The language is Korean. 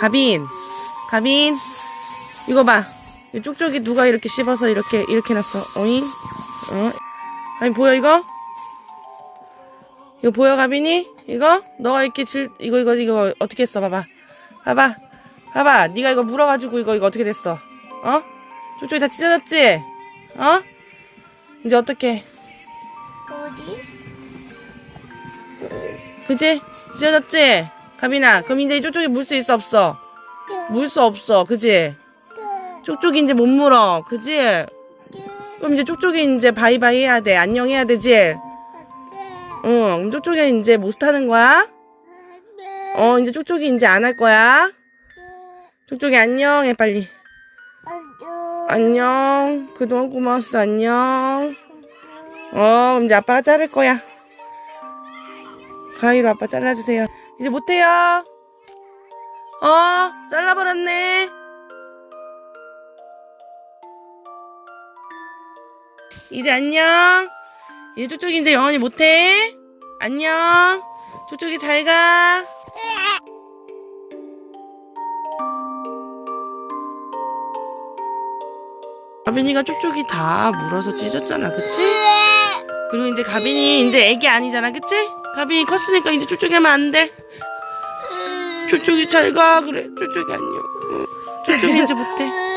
가빈, 가빈, 이거 봐. 이 쪽쪽이 누가 이렇게 씹어서 이렇게 이렇게 놨어. 어잉? 어? 가빈 보여 이거? 이거 보여 가빈이? 이거? 너가 이렇게 질 이거 이거 이거 어떻게 했어? 봐봐, 봐봐, 봐봐. 네가 이거 물어가지고 이거 이거 어떻게 됐어? 어? 쪽쪽이 다 찢어졌지? 어? 이제 어떻게? 어디? 그지? 찢어졌지? 가빈아, 그럼 이제 쪽쪽이 물 수 있어 없어? 물 수 없어, 그지? 쪽쪽이 이제 못 물어, 그지? 그럼 이제 쪽쪽이 이제 바이바이 해야 돼, 안녕 해야 되지? 응, 쪽쪽이 이제 못 타는 거야? 어, 이제 쪽쪽이 이제 안 할 거야? 쪽쪽이 안녕 해, 빨리. 안녕. 그동안 고마웠어, 안녕. 어, 그럼 이제 아빠가 자를 거야. 가위로 아빠 잘라주세요. 이제 못해요. 어, 잘라버렸네. 이제 안녕. 이제 쪽쪽이 이제 영원히 못해. 안녕. 쪽쪽이 잘 가. 가빈이가 쪽쪽이 다 물어서 찢었잖아, 그치? 그리고 이제 가빈이 이제 애기 아니잖아, 그치? 가빈이 컸으니까 이제 쪽쪽이 하면 안 돼. 쪽쪽이 잘 가, 그래. 쪽쪽이 안녕. 응. 쪽쪽이 이제 못해.